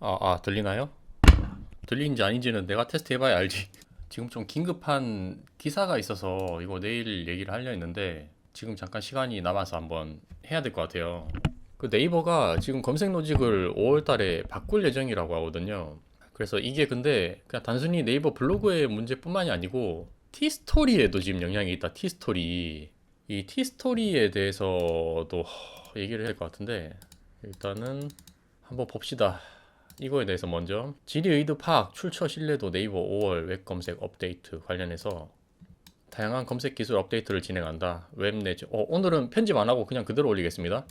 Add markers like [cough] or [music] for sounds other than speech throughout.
아, 아 들리나요? 들리는지 아닌지는 내가 테스트 해봐야 알지. [laughs] 지금 좀 긴급한 기사가 있어서 이거 내일 얘기를 하려 했는데 지금 잠깐 시간이 남아서 한번 해야 될 것 같아요. 그 네이버가 지금 검색 로직을 5월 달에 바꿀 예정이라고 하거든요. 그래서 이게 근데 그냥 단순히 네이버 블로그의 문제뿐만이 아니고 티스토리에도 지금 영향이 있다. 티스토리. 이 티스토리에 대해서도 허, 얘기를 될것 같은데 일단은 한번 봅시다. 이거에 대해서 먼저 지리 의도 파악 출처 신뢰도 네이버 5월 웹 검색 업데이트 관련해서 다양한 검색 기술 업데이트를 진행한다. 웹 내 어, 오늘은 편집 안 하고 그냥 그대로 올리겠습니다.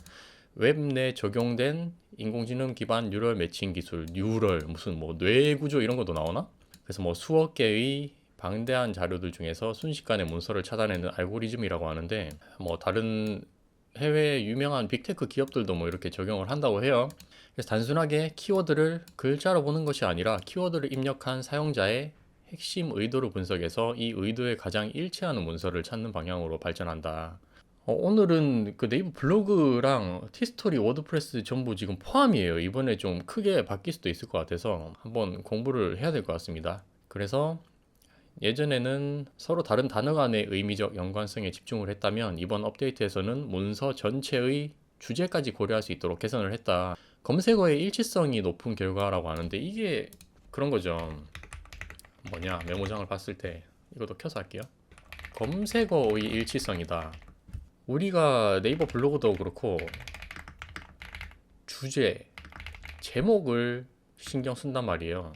웹 내 적용된 인공지능 기반 뉴럴 매칭 기술, 뉴럴 무슨 뭐 뇌구조 이런 것도 나오나? 그래서 뭐 수억 개의 방대한 자료들 중에서 순식간에 문서를 찾아내는 알고리즘이라고 하는데 뭐 다른 해외 유명한 빅테크 기업들도 뭐 이렇게 적용을 한다고 해요. 그래서 단순하게 키워드를 글자로 보는 것이 아니라 키워드를 입력한 사용자의 핵심 의도를 분석해서 이 의도에 가장 일치하는 문서를 찾는 방향으로 발전한다. 어, 오늘은 그 네이버 블로그랑 티스토리, 워드프레스 전부 지금 포함이에요. 이번에 좀 크게 바뀔 수도 있을 것 같아서 한번 공부를 해야 될 것 같습니다. 그래서 예전에는 서로 다른 단어 간의 의미적 연관성에 집중을 했다면 이번 업데이트에서는 문서 전체의 주제까지 고려할 수 있도록 개선을 했다. 검색어의 일치성이 높은 결과라고 하는데 이게 그런 거죠. 뭐냐 메모장을 봤을 때 이것도 켜서 할게요. 검색어의 일치성이다. 우리가 네이버 블로그도 그렇고 주제, 제목을 신경 쓴단 말이에요.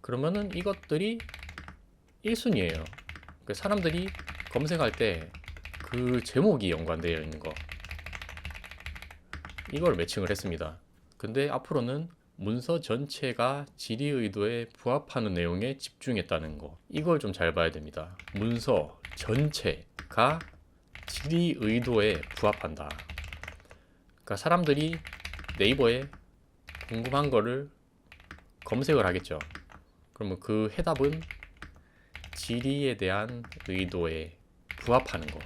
그러면은 이것들이 1순위예요. 그 사람들이 검색할 때 그 제목이 연관되어 있는 거. 이걸 매칭을 했습니다. 근데 앞으로는 문서 전체가 질의 의도에 부합하는 내용에 집중했다는 거. 이걸 좀 잘 봐야 됩니다. 문서 전체가 질의 의도에 부합한다. 그러니까 사람들이 네이버에 궁금한 거를 검색을 하겠죠. 그러면 그 해답은 질의에 대한 의도에 부합하는 거.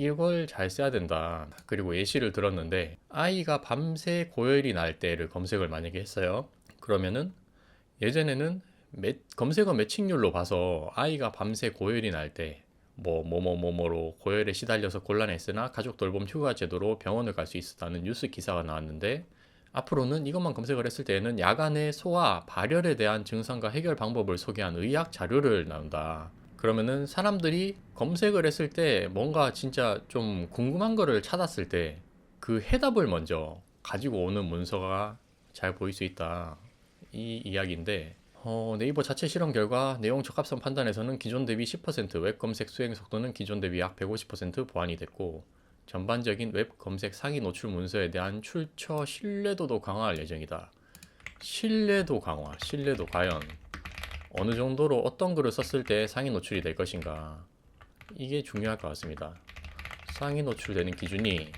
이걸 잘 써야 된다. 그리고 예시를 들었는데 아이가 밤새 고열이 날 때를 검색을 만약에 했어요. 그러면은 예전에는 매, 검색어 매칭률로 봐서 아이가 밤새 고열이 날 때 뭐 뭐뭐뭐뭐로 고열에 시달려서 곤란했으나 가족 돌봄 휴가 제도로 병원을 갈 수 있었다는 뉴스 기사가 나왔는데 앞으로는 이것만 검색을 했을 때에는 야간의 소화, 발열에 대한 증상과 해결 방법을 소개한 의학 자료를 나온다. 그러면은 사람들이 검색을 했을 때 뭔가 진짜 좀 궁금한 거를 찾았을 때 그 해답을 먼저 가지고 오는 문서가 잘 보일 수 있다. 이 이야기인데 어, 네이버 자체 실험 결과 내용 적합성 판단에서는 기존 대비 10%웹 검색 수행 속도는 기존 대비 약 150% 보완이 됐고 전반적인 웹 검색 상위 노출 문서에 대한 출처 신뢰도도 강화할 예정이다. 신뢰도 강화, 신뢰도 과연 어느 정도로 어떤 글을 썼을 때 상위 노출이 될 것인가 이게 중요할 것 같습니다. 상위 노출되는 기준이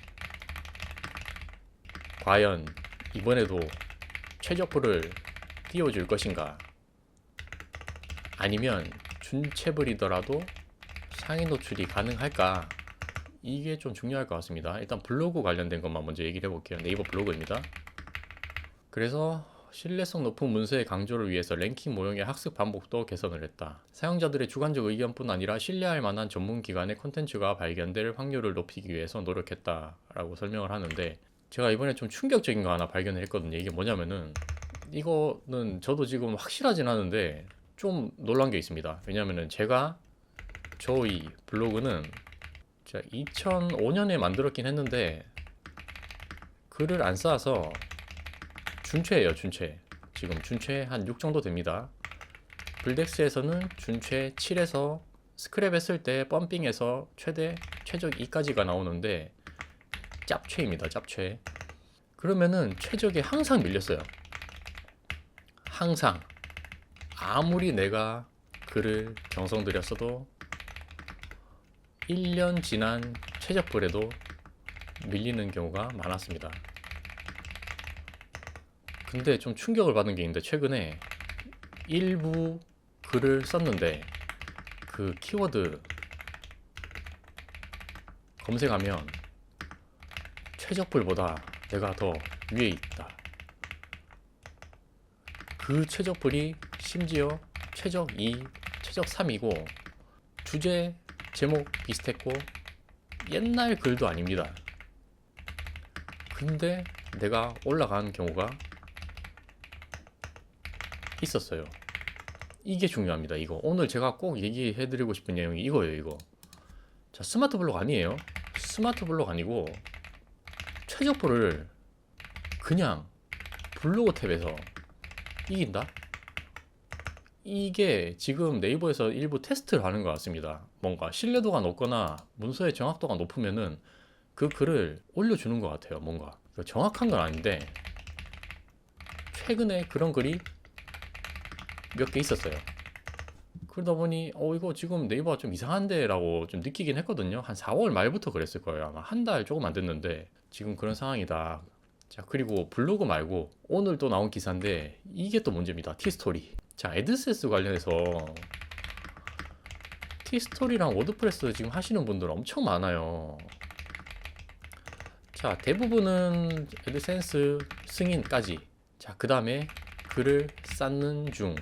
과연 이번에도 최저글을 띄워줄 것인가 아니면 준체불이더라도 상위 노출이 가능할까 이게 좀 중요할 것 같습니다. 일단 블로그 관련된 것만 먼저 얘기를 해볼게요. 네이버 블로그입니다. 그래서 신뢰성 높은 문서의 강조를 위해서 랭킹 모형의 학습 반복도 개선을 했다. 사용자들의 주관적 의견뿐 아니라 신뢰할 만한 전문 기관의 콘텐츠가 발견될 확률을 높이기 위해서 노력했다라고 설명을 하는데 제가 이번에 좀 충격적인 거 하나 발견을 했거든요. 이게 뭐냐면은 이거는 저도 지금 확실하진 않은데 좀 놀란 게 있습니다. 왜냐면은 제가 저희 블로그는 제가 2005년에 만들었긴 했는데 글을 안 쌓아서 준최예요, 준최. 지금 준최 한6 정도 됩니다. 블덱스에서는 준최 7에서 스크랩 했을 때 펌핑에서 최대 최적 2까지가 나오는데 짭최입니다, 짭최. 그러면은 최적에 항상 밀렸어요. 항상 아무리 내가 글을 정성 들였어도 1년 지난 최적글에도 밀리는 경우가 많았습니다. 근데 좀 충격을 받은 게 있는데 최근에 일부 글을 썼는데 그 키워드 검색하면 최적불보다 내가 더 위에 있다. 그 최적불이 심지어 최적 2, 최적 3이고 주제 제목 비슷했고 옛날 글도 아닙니다. 근데 내가 올라간 경우가 있었어요. 이게 중요합니다. 이거 오늘 제가 꼭 얘기해드리고 싶은 내용이 이거예요. 이거 자 스마트 블록 아니에요. 스마트 블록 아니고 최적불을 그냥 블로그 탭에서 이긴다? 이게 지금 네이버에서 일부 테스트를 하는 것 같습니다. 뭔가 신뢰도가 높거나 문서의 정확도가 높으면은 그 글을 올려주는 것 같아요. 뭔가 이거 정확한 건 아닌데 최근에 그런 글이 몇 개 있었어요. 그러다 보니 어 이거 지금 네이버가 좀 이상한데 라고 좀 느끼긴 했거든요. 한 4월 말부터 그랬을 거예요. 아마 한 달 조금 안 됐는데 지금 그런 상황이다. 자 그리고 블로그 말고 오늘 또 나온 기사인데 이게 또 문제입니다. 티스토리. 자 애드센스 관련해서 티스토리랑 워드프레스 지금 하시는 분들 엄청 많아요. 자 대부분은 애드센스 승인까지. 자 그 다음에 글을 쌓는 중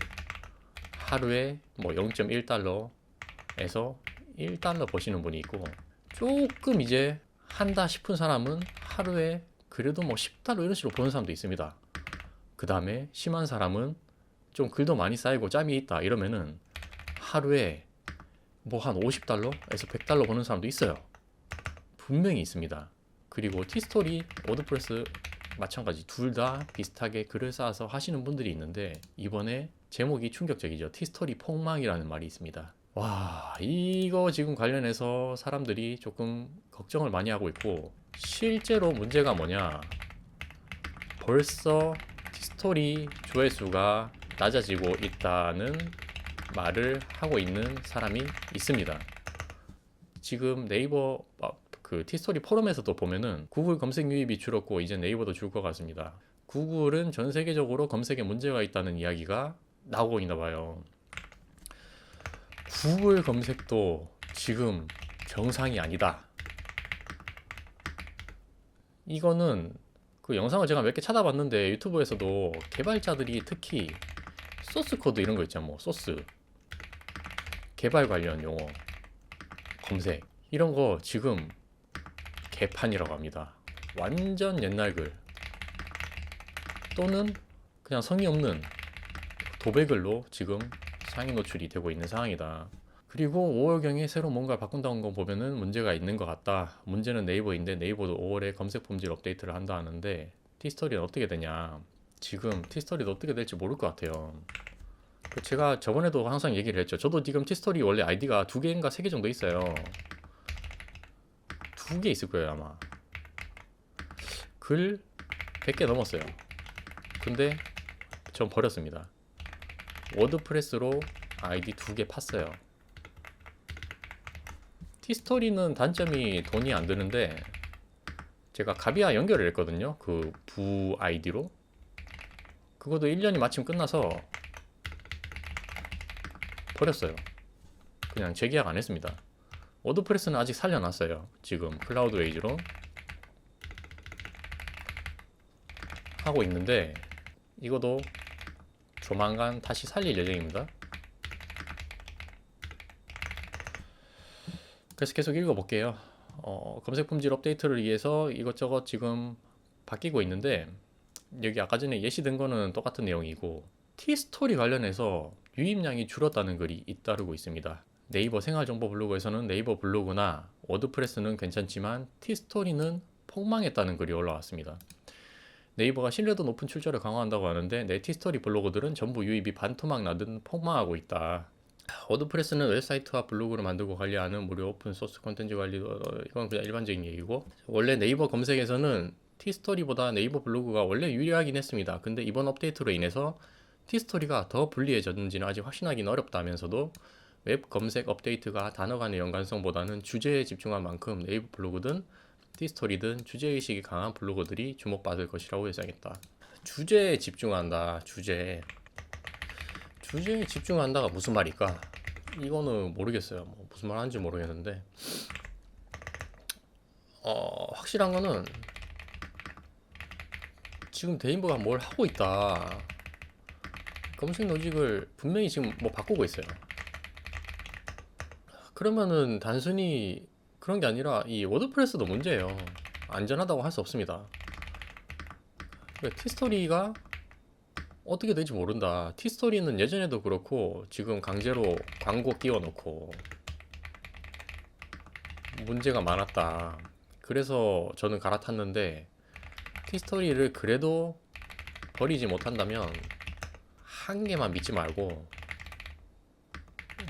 하루에 뭐 0.1달러에서 1달러 버시는 분이 있고 조금 이제 한다 싶은 사람은 하루에 그래도 뭐 10달러 이런 식으로 버는 사람도 있습니다. 그 다음에 심한 사람은 좀 글도 많이 쌓이고 짬이 있다 이러면은 하루에 뭐 한 50달러에서 100달러 버는 사람도 있어요. 분명히 있습니다. 그리고 티스토리, 워드프레스 마찬가지 둘 다 비슷하게 글을 쌓아서 하시는 분들이 있는데 이번에 제목이 충격적이죠. 티스토리 폭망이라는 말이 있습니다. 와, 이거 지금 관련해서 사람들이 조금 걱정을 많이 하고 있고 실제로 문제가 뭐냐? 벌써 티스토리 조회수가 낮아지고 있다는 말을 하고 있는 사람이 있습니다. 지금 네이버 어, 그 티스토리 포럼에서도 보면은 구글 검색 유입이 줄었고 이제 네이버도 줄 것 같습니다. 구글은 전 세계적으로 검색에 문제가 있다는 이야기가 나오고 있나 봐요. 구글 검색도 지금 정상이 아니다. 이거는 그 영상을 제가 몇 개 찾아봤는데 유튜브에서도 개발자들이 특히 소스 코드 이런 거 있잖아 뭐 소스 개발 관련 용어 검색 이런 거 지금 개판이라고 합니다. 완전 옛날 글 또는 그냥 성의 없는 도배글로 지금 상위 노출이 되고 있는 상황이다. 그리고 5월경에 새로 뭔가 바꾼다는 거 보면은 문제가 있는 것 같다. 문제는 네이버인데 네이버도 5월에 검색 품질 업데이트를 한다 하는데 티스토리는 어떻게 되냐? 지금 티스토리도 어떻게 될지 모를 것 같아요. 그 제가 저번에도 항상 얘기를 했죠. 저도 지금 티스토리 원래 아이디가 두 개인가 세 개 정도 있어요. 두 개 있을 거예요 아마. 글 100개 넘었어요. 근데 전 버렸습니다. 워드프레스로 아이디 두 개 팠어요. 티스토리는 단점이 돈이 안 드는데 제가 가비아 연결을 했거든요. 그 부 아이디로. 그것도 1년이 마침 끝나서 버렸어요. 그냥 재계약 안 했습니다. 워드프레스는 아직 살려놨어요. 지금 클라우드 웨이즈로 하고 있는데 이것도 조만간 다시 살릴 예정입니다. 그래서 계속 읽어볼게요. 어, 검색 품질 업데이트를 위해서 이것저것 지금 바뀌고 있는데 여기 아까 전에 예시된 거는 똑같은 내용이고 티스토리 관련해서 유입량이 줄었다는 글이 잇따르고 있습니다. 네이버 생활정보 블로그에서는 네이버 블로그나 워드프레스는 괜찮지만 티스토리는 폭망했다는 글이 올라왔습니다. 네이버가 신뢰도 높은 출처를 강화한다고 하는데 내 티스토리 블로그들은 전부 유입이 반토막 나듯 폭망하고 있다. 워드프레스는 웹사이트와 블로그를 만들고 관리하는 무료 오픈 소스 콘텐츠 관리 어, 이건 그냥 일반적인 얘기고 원래 네이버 검색에서는 티스토리보다 네이버 블로그가 원래 유리하긴 했습니다. 근데 이번 업데이트로 인해서 티스토리가 더 불리해졌는지는 아직 확신하기는 어렵다면서도 웹 검색 업데이트가 단어 간의 연관성보다는 주제에 집중한 만큼 네이버 블로그든 티스토리든 주제의식이 강한 블로거들이 주목받을 것이라고 예상했다. 주제에 집중한다. 주제. 주제에 집중한다가 무슨 말일까? 이거는 모르겠어요. 뭐 무슨 말 하는지 모르겠는데. 어, 확실한 거는 지금 대인부가 뭘 하고 있다. 검색 로직을 분명히 지금 뭐 바꾸고 있어요. 그러면은 단순히 그런 게 아니라 이 워드프레스도 문제예요. 안전하다고 할 수 없습니다. 티스토리가 어떻게 될지 모른다. 티스토리는 예전에도 그렇고 지금 강제로 광고 끼워놓고 문제가 많았다. 그래서 저는 갈아탔는데 티스토리를 그래도 버리지 못한다면 한 개만 믿지 말고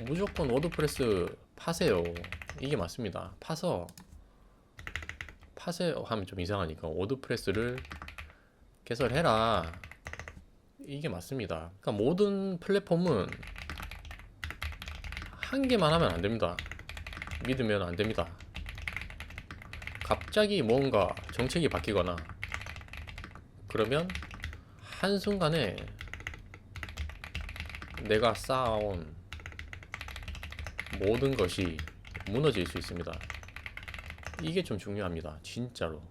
무조건 워드프레스 파세요. 이게 맞습니다. 파서 파세요 하면 좀 이상하니까 워드프레스를 개설해라. 이게 맞습니다. 그러니까 모든 플랫폼은 한 개만 하면 안 됩니다. 믿으면 안 됩니다. 갑자기 뭔가 정책이 바뀌거나 그러면 한순간에 내가 쌓아온 모든 것이 무너질 수 있습니다. 이게 좀 중요합니다. 진짜로.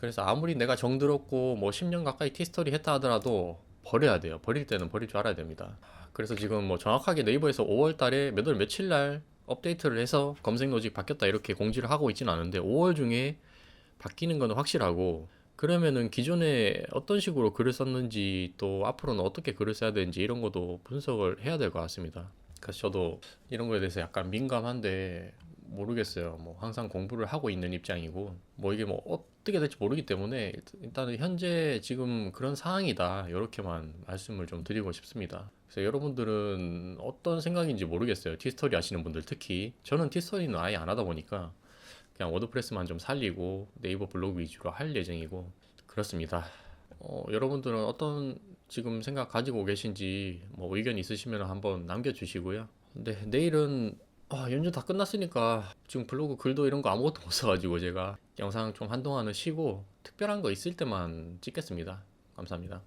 그래서 아무리 내가 정들었고 뭐 10년 가까이 티스토리 했다 하더라도 버려야 돼요. 버릴 때는 버릴 줄 알아야 됩니다. 그래서 지금 뭐 정확하게 네이버에서 5월 달에 몇 월 며칠 날 업데이트를 해서 검색 로직 바뀌었다 이렇게 공지를 하고 있지는 않은데 5월 중에 바뀌는 건 확실하고 그러면은 기존에 어떤 식으로 글을 썼는지 또 앞으로는 어떻게 글을 써야 되는지 이런 것도 분석을 해야 될 것 같습니다. 그래서 저도 이런 거에 대해서 약간 민감한데 모르겠어요. 뭐 항상 공부를 하고 있는 입장이고 뭐 이게 뭐 어떻게 될지 모르기 때문에 일단은 현재 지금 그런 상황이다. 이렇게만 말씀을 좀 드리고 싶습니다. 그래서 여러분들은 어떤 생각인지 모르겠어요. 티스토리 하시는 분들 특히 저는 티스토리는 아예 안 하다 보니까 그냥 워드프레스만 좀 살리고 네이버 블로그 위주로 할 예정이고 그렇습니다. 어, 여러분들은 어떤 지금 생각 가지고 계신지 뭐 의견 있으시면 한번 남겨주시고요. 근데 내일은 아, 연주 다 끝났으니까 지금 블로그 글도 이런 거 아무것도 [laughs] 못 써가지고 제가 영상 좀 한동안은 쉬고 특별한 거 있을 때만 찍겠습니다. 감사합니다.